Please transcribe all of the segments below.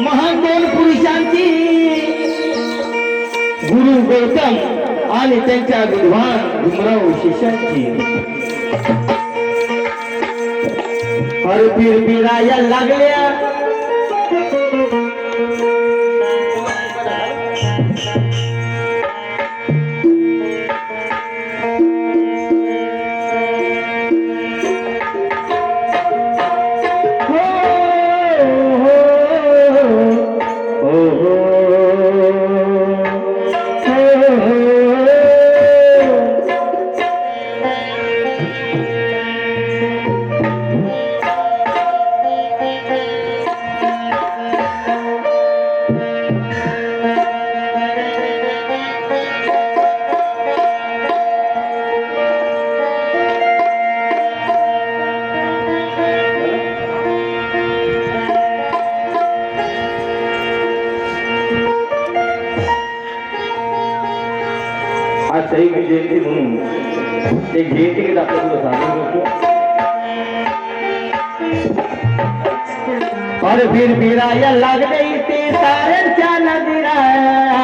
महान दोन पुरुषांची गुरु गौतम आणि त्यांच्या विद्वान भीमराव शिष्यांची. हर पीर लागल्या. और फिर फिराया लागले ते साऱ्यांच्या नदीरा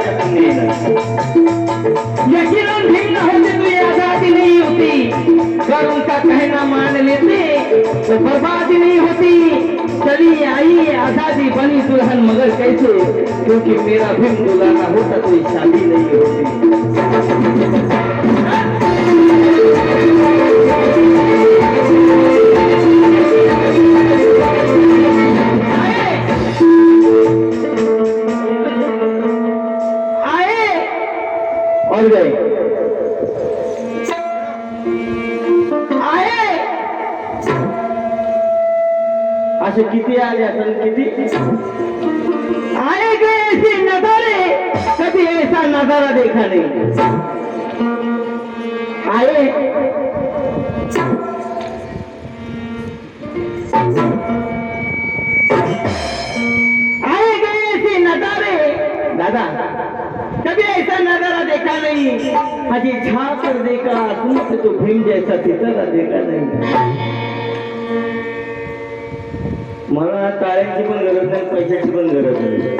बाबासाहेबांच्या पुण्य यकीनन भिन्न होते तो ये आजादी नहीं होती. कर उनका कहना मान लेते? तो बर्बादी नहीं होती. चली आई आजादी बनी दुल्हन मगर कैसे? क्योंकि मेरा भी दुलाना होता तो शादी नहीं होती. असे किती आले असेल किती? आले गए ऐसे नजारे कभी ऐसा नजारा देखा नहीं आए आए गए ऐसे नजारे दादा कभी ऐसा नजारा देखा नहीं अजी झाकर देखा तुमसे तो भीम जैसा सितारा देखा नहीं मला टाळ्यांची पण गरज नाही पैशाची पण गरज नाही.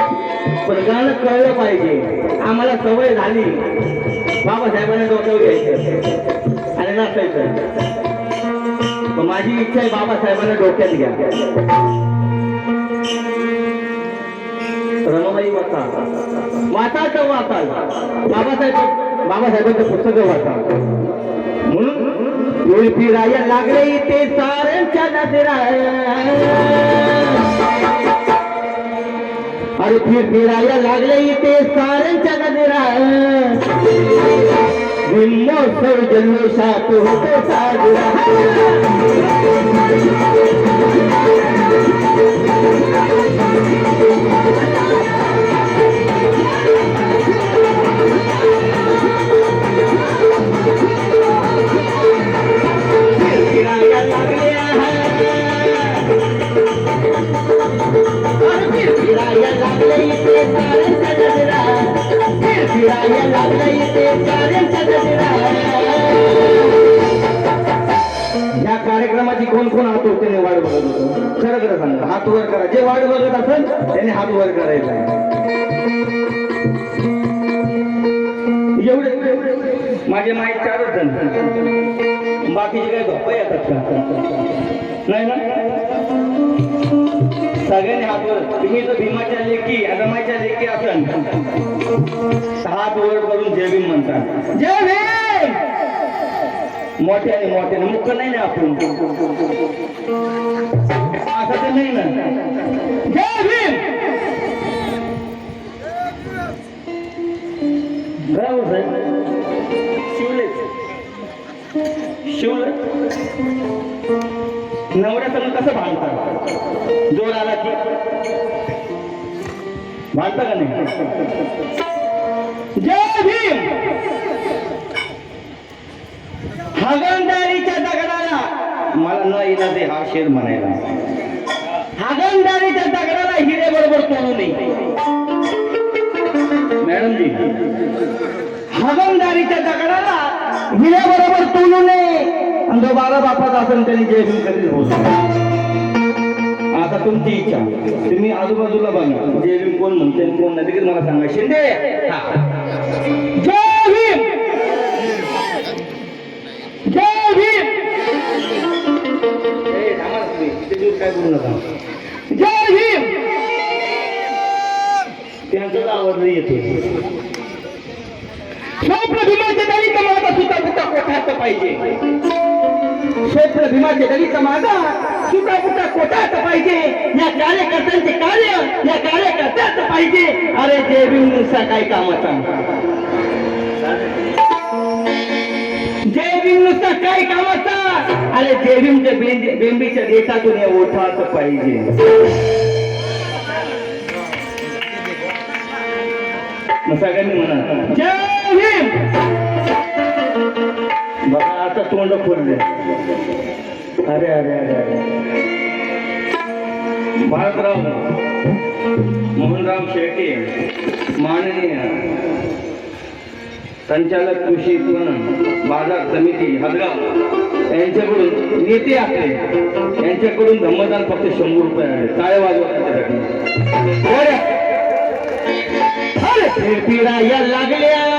पण गाणं कळलं पाहिजे आम्हाला सवय झाली. बाबासाहेबांना डोक्यावर घ्यायचं. आणि नाचायचं. माझी इच्छा आहे बाबासाहेबांना डोक्यात घ्या. रमाबाई वाचा वाचाचं वाचाल. बाबासाहेब बाबासाहेबांचं पुस्तकं वाचा म्हणून वेळ फिरायला लागले ते साऱ्यांच्या नजरा अरे फिर फिरायला लागले ते साऱ्यांच्या नजरा महोत्सव जल्लोषात होतो साजरा फिरायला इथे फिरायला इथे या कार्यक्रमाची कोण कोण हात होते वाट बघत होतो. खरं खरं सांगा हात वर करा. जे वाट बघत असेल त्याने हात वर करायचा एवढे माझे माहीत चारच जण. बाकीचे काय गप्पा येतात का? नाही ना? सगळ्यांनी हात वर. तुम्ही जर भीमाच्या लेखी अदमाच्या लेखी असन. हात वर करून जय भीम म्हणतात. जय भीम! मोठ्याने मोठ्याने मुख नाही ना आपण. असं तर नाही ना. जय भीम! बरोबर साहेब. शिवलेच शिवले. नवऱ्याचं कसं भांडतात जोर आला की? भांडता का नाही? जय भीम! दगडाला मला न येणार ते हा शेर म्हणायला. हगणदारीच्या दगडाला हिरे बरोबर तोडू नये. मॅडम जी दगडाला हिरे बरोबर तोडू नये. आणि जो बारा बापाचा असेल त्यांनी जय भीम कधीच बोलतो आता तुमची इच्छा. तुम्ही आजूबाजूला बघा. जय भीम कोण म्हणते आणि कोण नाही? तिकडे मला सांगा. शिंदे! हा. जय भीम! जय भीम! काय बोलू नका. जय भीम! त्यांचाच आवाज नाही येतो स्वप्न भीमाचे सुद्धा पाहिजे. क्षेत्र भीमाचे दलित समाजा सुद्धा बुटा कोठात पाहिजे. या कार्यकर्त्यांचे कार्य या कार्यकर्त्याच पाहिजे. अरे जय भीम काय कामाचा? जय भीम नुसता काय कामाचा? अरे जय भीमच्या बेंबी- बेंबीच्या देशातून हे ओठाच पाहिजे. मग सगळ्यांनी म्हणा. जय भीम बघा आता तोंड खोलले अरे अरे अरे अरे. भारतराव मोहनराम शेळके माननीय संचालक कृषी उत्पन्न बाजार समिती हदगाव यांच्याकडून नेते आपले यांच्याकडून धम्मदान फक्त शंभर रुपये आले. काय वाजवा लागल्या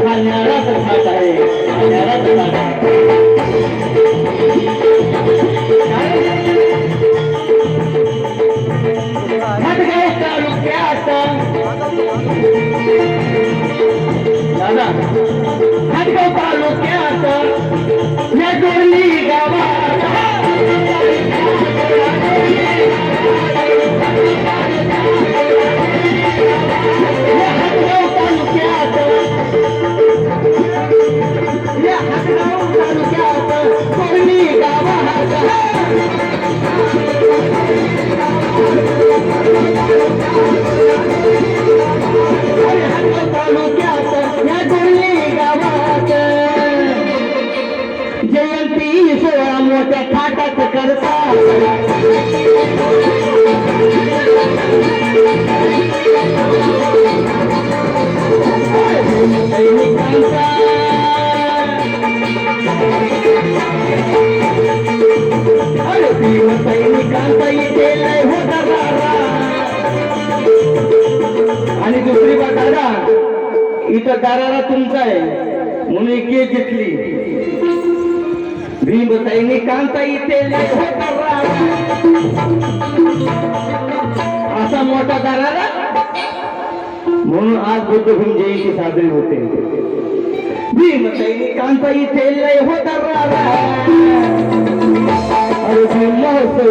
जयंतीचा आणि दुसरी बात दादा इथं दाराला तुमचा आहे. म्हणून एक घेतली भीमताईने कांता इथे असा मोठा दाराला म्हणून आज बुद्ध भीम जयंती साजरी होते. भीमताईने कांता इथे लय होता अरे भीम महोत्सव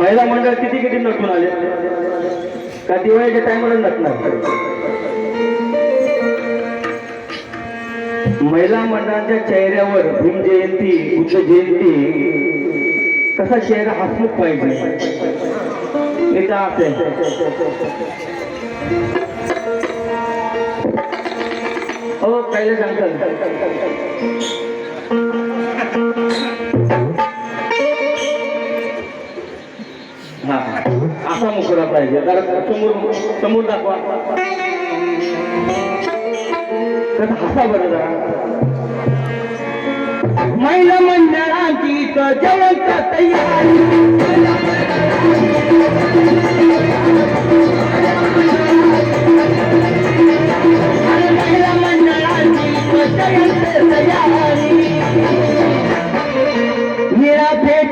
महिला मंडळ किती किती नटून आले? का दिवाळीच्या टायमाला नटणार? महिला मंडळाच्या चेहऱ्यावर भीम जयंती बुद्ध जयंती कसा चेहरा हसमुख पाहिजे. इथं असेल हो कायला सांगतात. असा मुकडा पाहिजे. जरा समोर समोर दाखवा. कसं हसा बरं जरा. महिला मंडळाची तर तयारी महिला मंडळाची तयारी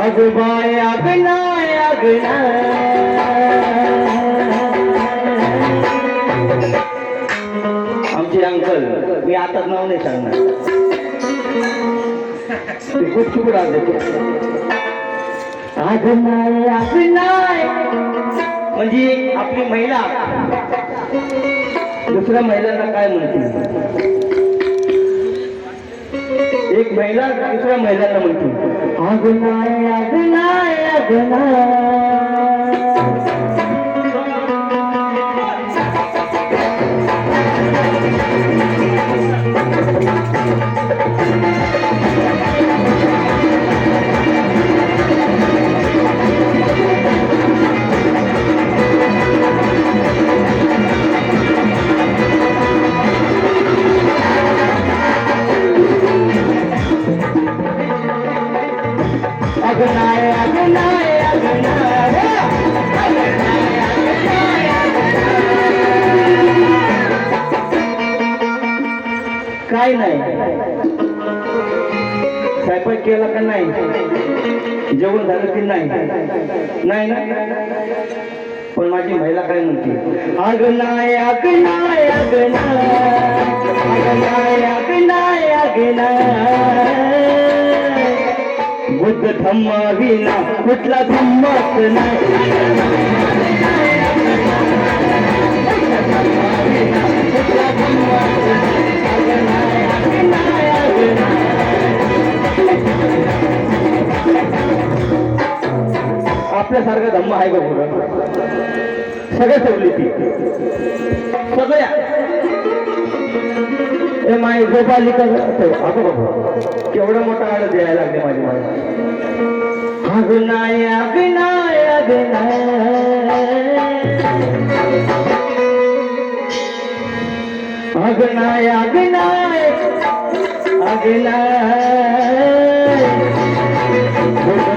अगबाय अगनाय अगनाय. आमचे अंकल मी आता नाव नाही सांगणार. ते खूप चुकड आगनाय अगनाय. म्हणजे आपली महिला. दुसऱ्या महिलांना काय म्हणते एक महिला दुसऱ्या महिलांना म्हणते अगनाय अगनाय अगनाय. काय नाही. स्वयंपाक केला का नाही? जेवण झालं की नाही? नाही ना? पण माझी महिला काय म्हणते? अगनाय अगनाय अगनाय अगनाय अगनाय अगनाय बुद्ध धम्म विना कुठला धम्मच नाही. आपल्यासारखा धम्म आहे का मुलं? सगळ्या सवलती सगळ्या. ए माय गोपालिका का अगो केवढं मोठं मोठा आड द्यायला लागले माझी माझ्या अगनाय अगनाय अगनाय. अगनाय अगनाय.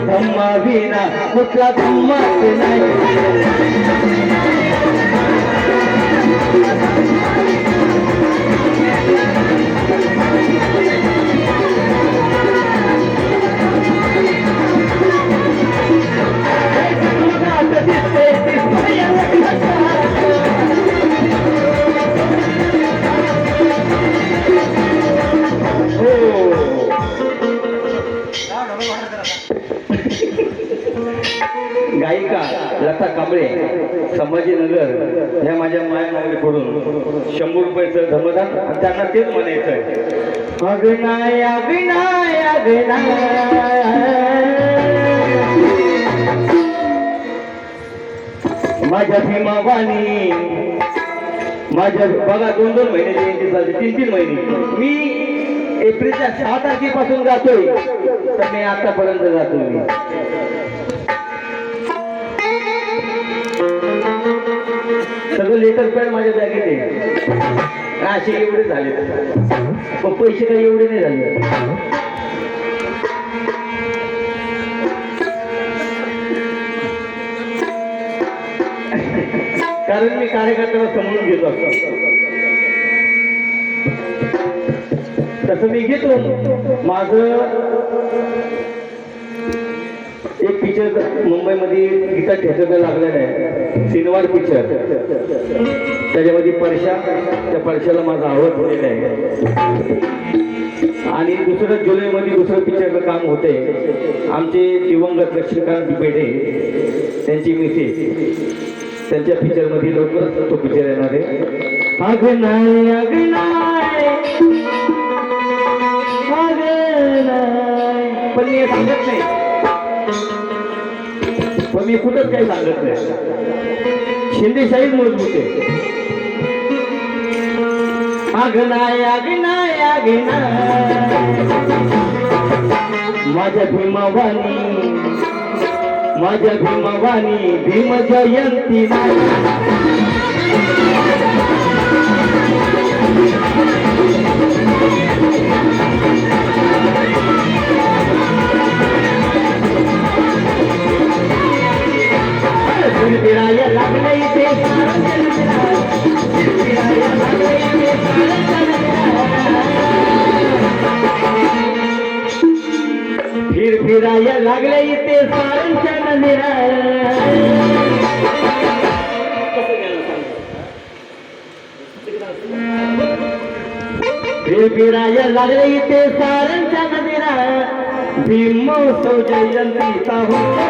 धम्मा विना कुठला धम्माच नाही अग्नाय अग्नाय माझ्या भीमावानी. माझ्या बघा दोन दोन महिने जयंती चालते तीन तीन महिने. मी एप्रिलच्या सहा तारखेपासून जातोय तर मी आतापर्यंत जातोय मी सगळं लेटर पॅड माझ्या जागेत आहे. असे एवढे झाले. पण पैसे काही एवढे नाही झाले. कारण मी कार्यकर्त्याला समजून घेतो असतो तसं मी घेतो. माझं पिक्चर मुंबईमध्ये गीता थिएटरला लागलेलं आहे. सिनेवार पिक्चर त्याच्यामध्ये परशा त्या परशाला माझा आवड झालेला आहे. आणि दुसरं जुलैमध्ये दुसरं पिक्चरचं काम होते. आमचे दिवंगत लक्ष्मीकांत पेढे त्यांची मिसेस. त्यांच्या पिक्चरमध्ये लवकरच तो पिक्चर येणार आहे. पण मी हे सांगत नाही. कुठंच काही सांगत नाही. शिंदेशाहीच मजबूत आहे अग्नाय अग्नाय अग्नाय. माझ्या भीमावानी माझ्या भीमावानी भीम जयंती लागले इथे सारंच्या मंदिरा फिर लागले इथे सारंच्या नदिरा भीमोत्सव जयंतीचा होता